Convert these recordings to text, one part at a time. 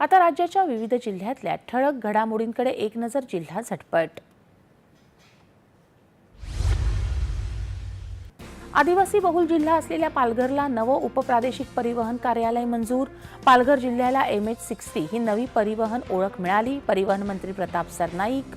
आता राज्याच्या विविध जिल्ह्यातल्या ठळक घडामोडींकडे एक नजर जिल्हा झटपट. आदिवासी बहुल जिल्हा असलेल्या पालघरला नवं उपप्रादेशिक परिवहन कार्यालय मंजूर. पालघर जिल्ह्याला एम एच सिक्स्टी ही नवी परिवहन ओळख मिळाली. परिवहन मंत्री प्रताप सरनाईक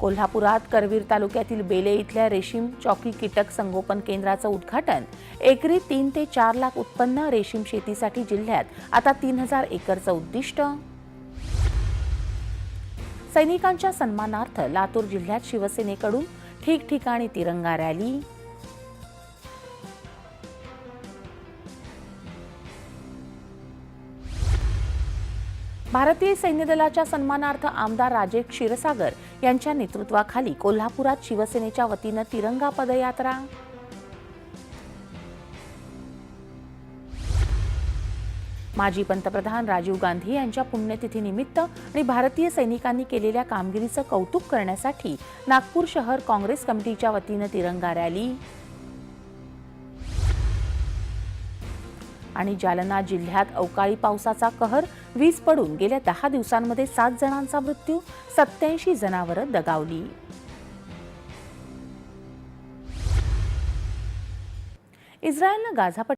कोल्हापुरात करवीर तालुक्यातील बेले इथल्या रेशीम चौकी कीटक संगोपन केंद्राचं उद्घाटन. एकरी तीन ते चार लाख उत्पन्न रेशीम शेतीसाठी जिल्ह्यात. आता तीन हजार एकरचं उद्दिष्ट. सैनिकांच्या सन्मानार्थ लातूर जिल्ह्यात शिवसेनेकडून ठिकठिकाणी तिरंगा रॅली. भारतीय सैन्य दलाच्या सन्मानार्थ आमदार राजे क्षीरसागर यांच्या नेतृत्वाखाली कोल्हापुरात शिवसेनेच्या वतीनं तिरंगा पदयात्रा. माजी पंतप्रधान राजीव गांधी यांच्या पुण्यतिथीनिमित्त आणि भारतीय सैनिकांनी केलेल्या कामगिरीचं कौतुक करण्यासाठी नागपूर शहर काँग्रेस कमिटीच्या वतीनं तिरंगा रॅली. आणि जालना जिल्ह्यात अवकाळी पावसाचा कहर वीज पडून गेल्या दहा दिवसांमध्ये सात जणांचा मृत्यू सत्याऐंशी जनावरं दगावली. इस्रायलनं गाझा